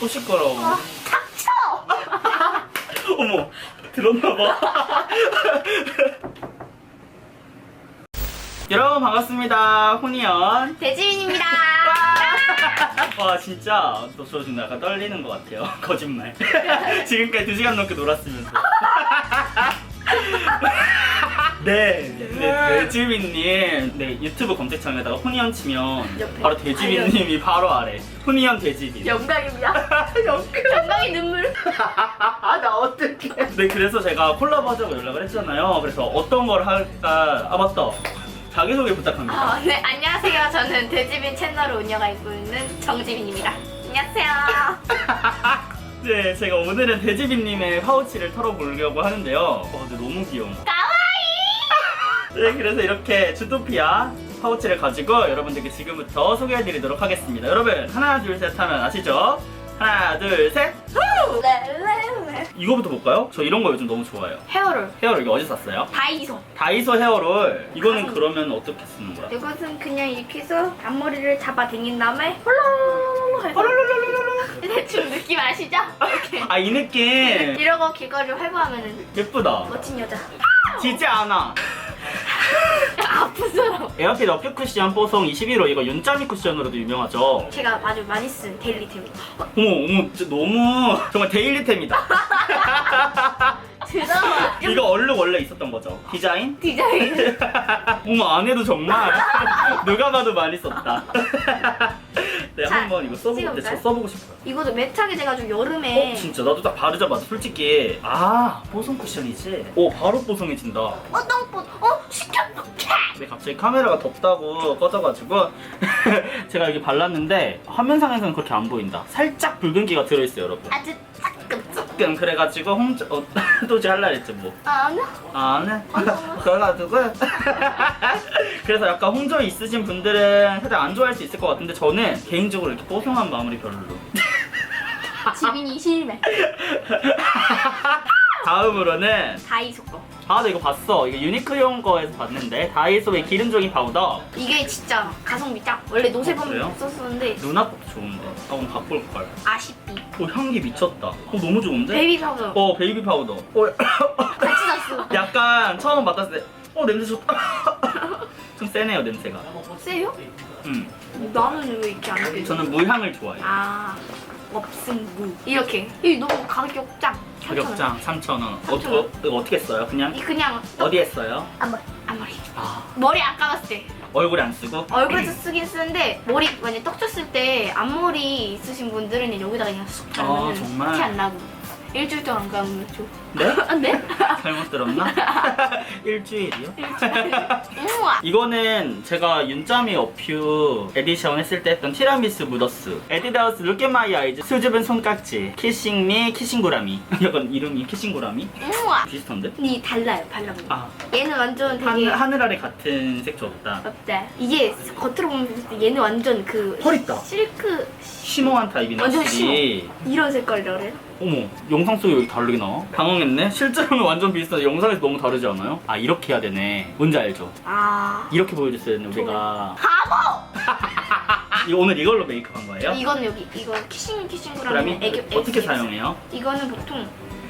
또 시끄러워. 아, 닥쳐! 어머, 들었나봐. 여러분 반갑습니다. 혼이연. 대지민입니다. 와 진짜 또 저 지금 약간 떨리는 것 같아요. 거짓말. 지금까지 2 시간 넘게 놀았으면서. 네, 네, 대지민님. 네, 유튜브 검색창에다가 혼이연 치면 옆에. 바로 대지민님이 바로 아래. 혼이연 대지민. 영광입니다. 영광. 영광의 눈물. 나 어떡해. 네, 그래서 제가 콜라보 하자고 연락을 했잖아요. 그래서 어떤 걸 할까. 아, 맞다. 자기소개 부탁합니다. 아, 네, 안녕하세요. 저는 대지민 채널을 운영하고 있는 정지민입니다. 안녕하세요. 네, 제가 오늘은 대지빈님의 파우치를 털어보려고 하는데요. 어, 근데 너무 귀여워. 가와이! 네, 그래서 이렇게 주토피아 파우치를 가지고 여러분들께 지금부터 소개해드리도록 하겠습니다. 여러분, 하나, 둘, 셋 하면 아시죠? 하나, 둘, 셋! 렐렐렐. 이거부터 볼까요? 저 이런 거 요즘 너무 좋아해요. 헤어롤. 헤어롤 이거 어디서 샀어요? 다이소. 다이소 헤어롤. 이거는. 그러면 어떻게 쓰는 거야? 이것은 그냥 이렇게 해서 앞머리를 잡아 당긴 다음에 홀로로로 해서 대충 느낌 아시죠? 이렇게. 아, 이 느낌. 이러고 길거리 활보하면은 예쁘다. 멋진 여자. 지지 않아. 아픈 사람. 에어핏 어깨 쿠션 뽀송 21호 이거 윤짜미 쿠션으로도 유명하죠. 제가 아주 많이 쓴 데일리템입니다. 어머 어머 진짜 너무 정말 데일리템이다. 드라마. 이거 얼룩 원래 있었던 거죠. 디자인? 디자인. 어머 안 해도 정말 누가 봐도 많이 썼다. 네 자, 한번 이거 써보고 네, 저 찍어볼까요? 써보고 싶어요. 이것도 매트하게 돼가지고 여름에 어 진짜 나도 딱 바르자마자 솔직히 아 뽀송 쿠션이지. 오 바로 뽀송해진다. 어떤 꽃? 어? 시켰어. 근데 갑자기 카메라가 덥다고 꺼져가지고 제가 여기 발랐는데 화면상에서는 그렇게 안 보인다. 살짝 붉은기가 들어있어요 여러분. 아주 조금 그래가지고 홍조 어, 또지 할라 했지 뭐. 아, 네. 안 해. 그래가지고 그래서 약간 홍조 있으신 분들은 살짝 안 좋아할 수 있을 것 같은데 저는 개인적으로 이렇게 뽀송한 마무리 별로. 지민이 실매. 다음으로는 다이소 거. 아, 나 이거 봤어. 이거 유니크용 거에서 봤는데 다이소의 기름종이 파우더. 이게 진짜 가성비 짱. 원래 어, 노세범 그래요? 썼었는데 누나 것도 좋은데. 아, 오늘 바꿀 걸. 아쉽비. 어, 향기 미쳤다. 어, 너무 좋은데? 베이비 파우더. 어, 베이비 파우더. 어, 같이 샀어. 약간 처음 맡았을 때, 어, 냄새 좋다. 좀 세네요, 냄새가. 세요? 음, 나는 왜 이렇게 안 돼? 저는 무향을 좋아해요. 아 없음 무 이렇게 이 너무 가격 짱. 가격장 3,000원. 어, 3,000원. 어, 어떻게 써요? 그냥 이 그냥 어디에 써요? 앞머리 앞머리 아, 머리 안 감았을 때 얼굴에 안 쓰고? 얼굴에서 쓰긴 쓰는데 머리 만약 떡 쳤을 때 앞머리 있으신 분들은 여기다가 그냥 쑥 아, 바르면 정말? 티 안 나고 일주일 동안 안 좋. 네? 안 돼? 잘못 들었나? 일주일이요? 우와. 이거는 제가 윤짜미 어퓨 에디션 했을 때 했던 티라미수 무더스 에디다우스 룩앤마이 아이즈 수줍은 손깍지 키싱미 키싱구라미 약간 이름이 키싱구라미? 우와. 비슷한데? 이 달라요 발라보면. 아 얘는 완전 한, 되게 하늘 아래 같은 색조 없다 어때? 이게 겉으로 보면 비슷해. 얘는 완전 그 펄 있다 실크 심오한 타입이네 완전 확실히 이런 색깔이라 그래요? 어머 영상 속에 여기 다르게 나와? 당황했네 실제로는 완전 비슷한데 영상에서 너무 다르지 않아요? 아 이렇게 해야 되네 뭔지 알죠? 아. 이렇게 보여줬어야 되네 우리가 바보! 이거 오늘 이걸로 메이크업 한 거예요? 이거는 여기 이거 키싱 키싱구라면 그라미? 애교 어떻게 애교- 사용해요? 이거는 보통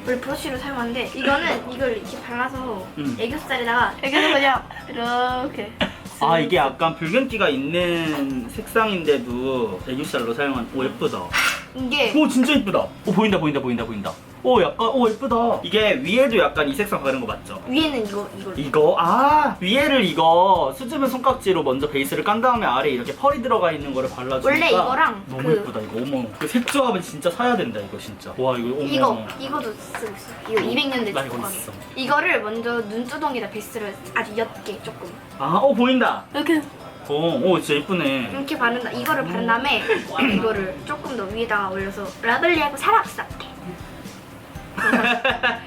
원래 브러쉬로 사용하는데 이거는 이걸 이렇게 발라서 음. 애교살에다가 애교살 그냥 이렇게 아 이게 약간 붉은기가 있는 색상인데도 애교살로 사용한 오 예쁘다 이게 오 진짜 예쁘다. 오 보인다 보인다 보인다 보인다. 오 약간 오 예쁘다. 이게 위에도 약간 이 색상 바른 거 맞죠? 위에는 이거 이걸 이거? 아 위에를 이거 수줍은 손깍지로 먼저 베이스를 깐 다음에 아래 이렇게 펄이 들어가 있는 거를 발라주니까 원래 이거랑 너무 그- 예쁘다 이거. 어머 그 색 조합은 진짜 사야 된다 이거 진짜. 와 이거 어머. 이거 이거도 쓰고 있어. 이거 200년대 나 이거 있어. 이거를 먼저 눈두덩이에다 베이스를 아주 옅게 조금. 아어 보인다. 이렇게 어 오 진짜 예쁘네. 이렇게 바른 다. 이거를 바른 다음에 이거를 조금 더 위에다가 올려서 라블리하고 사랑스럽게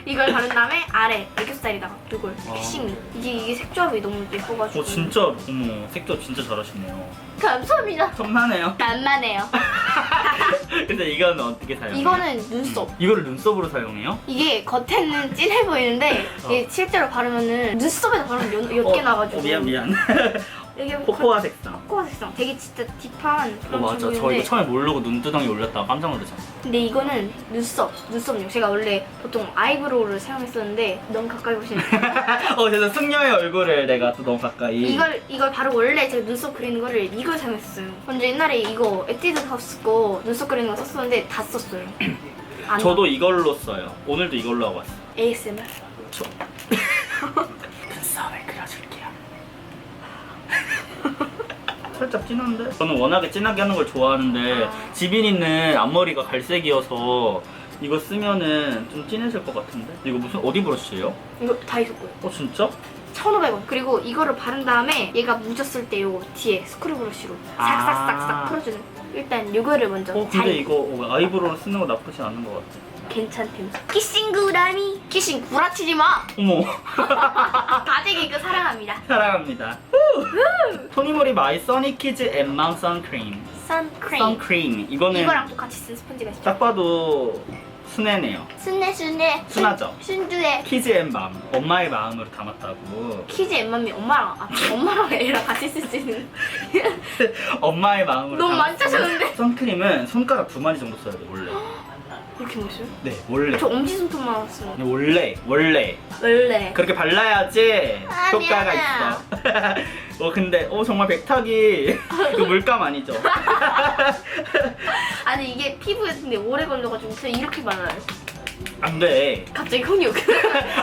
이걸 바른 다음에 아래 애교살에다가 이걸 아. 키싱미 이게 이게 색조합이 너무 예뻐가지고. 어 진짜 어머 색조합 진짜 잘하시네요. 감사합니다. 탐나네요? 만만해요. 근데 이거는 어떻게 사용해요? 이거는 눈썹. 이거를 눈썹으로 사용해요? 이게 겉에는 진해 보이는데 어. 이게 실제로 바르면은 눈썹에다 바르면 연, 옅게 어, 나가지고. 어, 미안 미안. 이게 코코아 색상 코코아 색상 되게 진짜 딥한 어 그런 맞아. 저 이거 처음에 모르고 눈두덩이 올렸다가 깜짝 놀랐잖아. 근데 이거는 눈썹 눈썹용 제가 원래 보통 아이브로우를 사용했었는데 너무 가까이 보시면 어 그래서 승려의 얼굴을 내가 또 너무 가까이. 이걸 이걸 바로 원래 제가 눈썹 그리는 거를 이걸 사용했어요. 먼저 옛날에 이거 에뛰드 하우스 거 눈썹 그리는 거 썼었는데 다 썼어요. 안 저도 이걸로 써요. 오늘도 이걸로 하고 왔어 ASMR 저 눈썹을 그려줄게요 살짝 진한데? 저는 워낙에 진하게 하는 걸 좋아하는데 아. 지빈이는 앞머리가 갈색이어서 이거 쓰면은 좀 진해질 것 같은데? 이거 무슨 어디 브러쉬예요? 이거 다 있을 거예요 어 진짜? 1,500원 그리고 이거를 바른 다음에 얘가 묻었을 때 요 뒤에 스크류 브러쉬로 아. 싹싹싹싹 풀어주는 일단 요거를 먼저 어잘 근데 이거 어, 아이브로우 쓰는 거 나쁘지 않은 것 같아 괜찮템 키싱 구라미 키싱 구라치지 마 어머 바지 개그 사랑합니다 사랑합니다 토니모리 마이 써니키즈 엠맘 선크림. 선크림. 선크림. 이거는 이거랑 똑같이 쓴 스펀지가 있죠? 딱 봐도 순애네요. 순해 순해. 순하죠? 순두해. 키즈 엠맘 엄마의 마음으로 담았다고. 키즈 엠맘이 엄마랑 아, 엄마랑 애랑 같이 쓸 수 있는. 엄마의 마음으로 너무 많이. 짜셨는데. 선크림은 손가락 두 마디 정도 써야 돼 원래 이렇게 멋있어요? 네 원래. 저 엄지손톱만 왔어요. 네, 원래 원래. 원래. 그렇게 발라야지 아, 효과가 미안해요. 있어. 어 근데 어 정말 백탁이 그 물감 아니죠? 아니 이게 피부에 근데 오래 걸려가지고 그냥 이렇게 발라요. 안 돼. 갑자기 흥육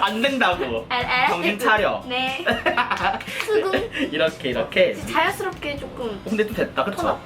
안 된다고. 알- 알- 정신 차려. 네. 수긍. 이렇게 이렇게. 자연스럽게 조금 어, 근데 또 됐다. 그쵸? 터너.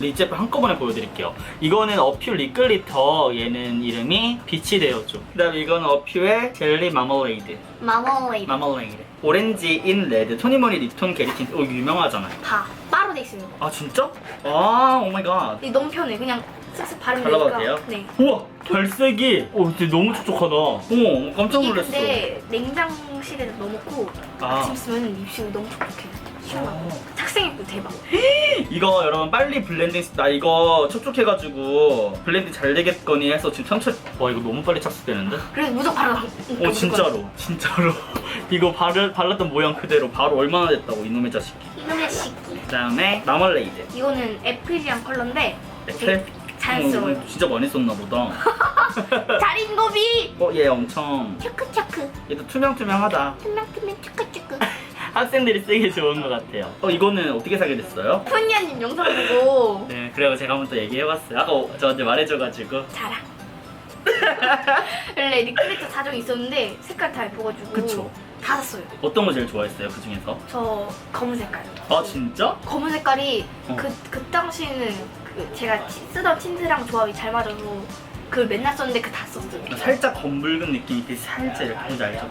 립 제품 한꺼번에 보여드릴게요. 이거는 어퓨 립글리터 얘는 이름이 빛이 되었죠 그 다음에 이거는 어퓨의 젤리 마멀레이드. 마멀레이드. 마멀레이드. 오렌지 인 레드 토니모니 립톤 게리틴. 어 이거 유명하잖아요. 다 따로 돼 있습니다. 아 진짜? 아 오마이갓 이게 너무 편해. 그냥 쓱쓱 바르면 발라봐도 돼요? 네. 우와 발색이. 어 근데 너무 촉촉하다. 어머 깜짝 이게 놀랐어. 근데 냉장실에 넣어놓고 아. 아침 쓰면 입술이 너무 촉촉해. 시원하고. 어. 착생했고 대박. 이거 여러분 빨리 블렌딩 나 이거 촉촉해가지고 블렌딩 잘 되겠거니 해서 지금 천천히 와 이거 너무 빨리 착색되는데? 그래서 무조건 바르라 어 진짜로. 진짜로. 이거 바르, 발랐던 모양 그대로 바로 얼마나 됐다고 이놈의 자식이. 이놈의 시기 그 다음에 마멀레이드. 이거는 애플이랑 컬러인데 애플? 되게 자연스러워요. 어, 진짜 많이 썼나 보다. 자린 고비! 어얘 엄청. 차크차크. 얘도 투명투명하다. 투명투명 차크차크 학생들이 쓰기 좋은 것 같아요 어 이거는 어떻게 사게 됐어요? 푸니아님 영상 보고 네 그리고 제가 한번 또 얘기해봤어요 아까 저한테 말해줘가지고 자랑 원래 리클리터 사정이 있었는데 색깔 다 예뻐가지고 그쵸. 다 샀어요 어떤 거 제일 좋아했어요 그 중에서? 저 검은 색깔 아 진짜? 검은 색깔이 어. 그, 그 당시에는 그 제가 티- 쓰던 틴트랑 조합이 잘 맞아서 그걸 맨날 썼는데 그 다 썼어요 살짝 검붉은 느낌이 이렇게 살짝 이렇게 뭔지 알죠?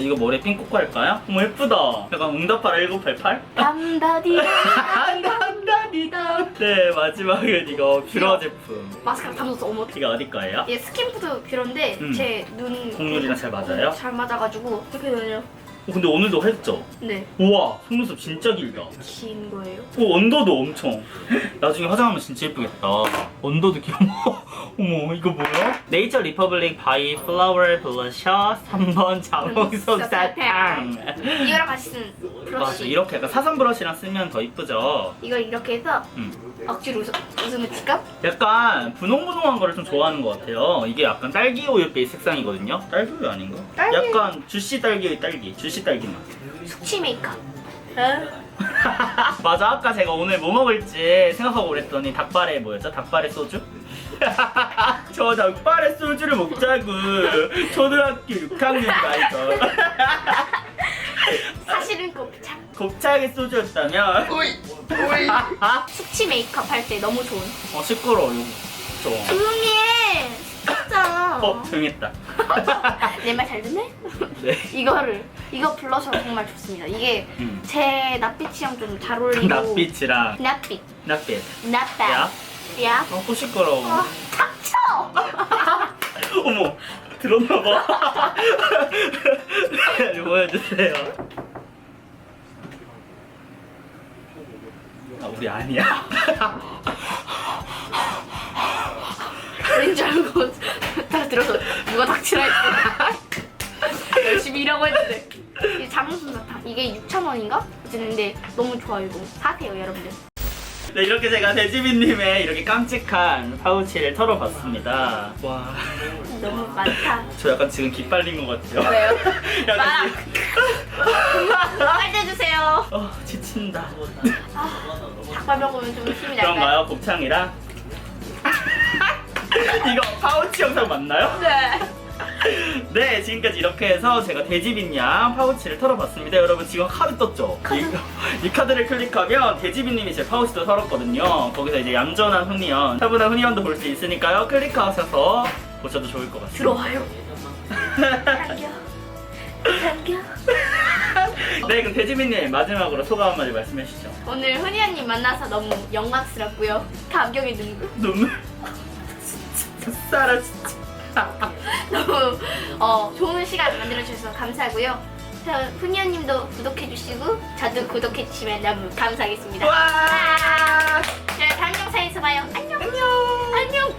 이거 머리에 핀 꽂고 할까요? 어머 예쁘다 약간 응답하라 1988? 담다디다 한다한다니다 네 마지막은 이거 뷰러 제품 마스카라 담았어 어머 이거 어디 거예요? 얘 스킨푸드 뷰러인데 음. 제눈 국룰이랑 잘 맞아요? 잘 맞아가지고 이렇게 되네요 어, 근데 오늘도 했죠? 네. 우와 속눈썹 진짜 길다. 긴 거예요. 오 언더도 엄청. 나중에 화장하면 진짜 예쁘겠다. 언더도 귀여워 어머 이거 뭐야? 네이처 리퍼블릭 바이 플라워 블러셔 3번 자몽속 사탕. 이거랑 같이 쓴 브러쉬. 맞아 이렇게 약간 사선 브러쉬랑 쓰면 더 이쁘죠? 이걸 이렇게 해서 음. 억지로 웃음, 웃음을 칠까? 약간 분홍분홍한 거를 좀 좋아하는 것 같아요. 이게 약간 딸기 우유 베이스 색상이거든요. 딸기 우유 아닌가? 딸기. 약간 주시 딸기 우유 딸기 주시 딸기 맛. 숙취 메이크업. 맞아. 아까 제가 오늘 뭐 먹을지 생각하고 그랬더니 닭발에 뭐였죠? 닭발에 소주? 저 닭발에 소주를 먹자고. 초등학교 6학년 나이죠. 사실은 곱창. 곱창의 소주였다면 숙취 메이크업 할 때 너무 좋은. 어 시끄러워 이거. 좀. 조용히 해. 진짜. 어 조용했다. 내 말 잘 듣네? 네. 이거를 이거 블러셔 정말 좋습니다. 이게 음. 제 낯빛이랑 좀 잘 어울리고. 낯빛이랑 낯빛. 낯빛. 낯빛. 야? 야. 어, 또 시끄러워. 어, 닥쳐! 어머 들었나봐. 보여주세요 아 우리 아니야? 왠지 알고 딱 들어서 누가 닥치라 했어 열심히 일하고 했는데. 자몽순 사탕 이게 6,000원인가? 어쨌는데 너무 좋아요 이거. 사세요 여러분들 네 이렇게 제가 대지빈님의 이렇게 깜찍한 파우치를 털어봤습니다. 와, 너무 많다 저 약간 지금 기빨린 것 같아요. 왜요? 약간 말 지금 빨대 주세요 어 지친다. 닭발 먹으면 좀 힘이 날까요? 그런가요, 곱창이랑? 이거 파우치 영상 맞나요? 네 네, 지금까지 이렇게 해서 제가 돼지빈양 파우치를 털어봤습니다. 여러분 지금 카드 떴죠? 이, 이 카드를 클릭하면 돼지빈님이 제 파우치도 털었거든요. 거기서 이제 얌전한 훈이연, 차분한 훈이연도 볼 수 있으니까요. 클릭하셔서 보셔도 좋을 것 같습니다. 들어와요 당겨 당겨 네, 그럼 돼지빈님 마지막으로 소감 한마디 말씀해 주시죠. 오늘 흔히 언니 만나서 너무 영광스럽고요 감격의 눈물 눈물. 진짜 쌀아 진짜. 너무 어, 좋은 시간 만들어주셔서 감사하고요 저 흔히 언님도 구독해주시고 저도 구독해주시면 너무 감사하겠습니다 와! 저희 다음 영상에서 봐요 안녕 안녕 안녕